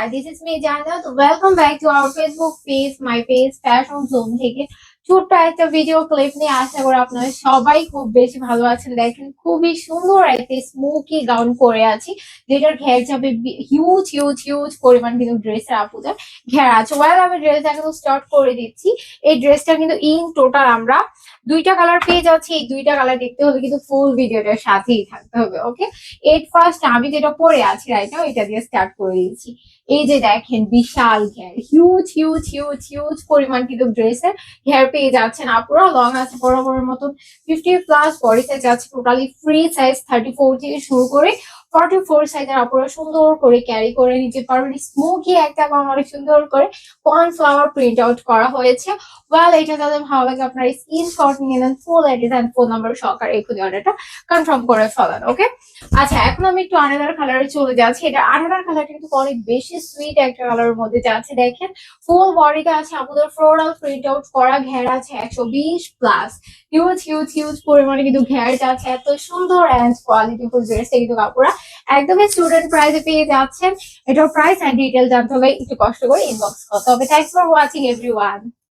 Hi, this is me Jannat. Welcome back to our Facebook page, my page Fashion Zone থেকে। ছোট্ট একটা video clip নিয়ে আশা করি আপনারা সবাই খুব বেশি ভালো আছেন। দেখেন খুবই সুন্দর একটা স্মোকি গাউন পরে আছি যেটার ঘের যাবে হিউজ হিউজ হিউজ পরিমাণ কিন্তু ড্রেসের আপুদের ঘের আছে। ওয়েল আমি ড্রেসটা কিন্তু স্টার্ট করে দিচ্ছি। এই ড্রেসটা কিন্তু ইন টোটাল আমরা দুইটা কালার পেয়ে যাচ্ছি, এই দুইটা কালার দেখতে হলে কিন্তু ফুল ভিডিওটার সাথেই থাকতে হবে ওকে এট ফার্স্ট আমি যেটা পরে আছি রাইট নাও এটা দিয়ে স্টার্ট করে দিয়েছি এই যে দেখেন, বিশাল ঘের হিউজ হিউজ হিউজ হিউজ পরিমাণ কিন্তু ড্রেসের হেয়ার পেয়ে যাচ্ছেন আপুরা লং আছে বরাবরের মতন। ফিফটি প্লাস বডি সাইজ আছে totally free size thirty four থেকে শুরু করে ফর্টি ফোর সাইজের আপুরা সুন্দর করে ক্যারি করে নিতে পারবেন। স্মোকি একটা অনেক সুন্দর করে কর্নফ্লাওয়ার প্রিন্ট আউট করা হয়েছে। ওয়েল এটা তাদের ভালো লাগে আপনার স্ক্রিনশট নিয়ে নেন full address and phone number সহকারে এখনই অর্ডারটা কনফার্ম করে ফেলান ওকে আচ্ছা এখন আমি একটু আনাদার কালারে চলে যাচ্ছি। এটা আনাদার কালারটা কিন্তু অনেক বেশি সুইট একটা কালারের মধ্যে যাচ্ছে। দেখেন ফুল বডিতে আছে আমাদের ফ্লোরাল প্রিন্ট আউট করা ঘের আছে একশো বিশ প্লাস হিউজ হিউজ হিউজ পরিমাণে কিন্তু ঘের যাচ্ছে। এত সুন্দর অ্যান্ড কোয়ালিটি ফুল ড্রেসটা কিন্তু কাপড়া একদমই স্টুডেন্ট প্রাইসে পেয়ে যাচ্ছেন। এটার প্রাইস অ্যান্ড ডিটেল জানতে হবে একটু কষ্ট করে ইনবক্স করতে হবে। Thanks for watching every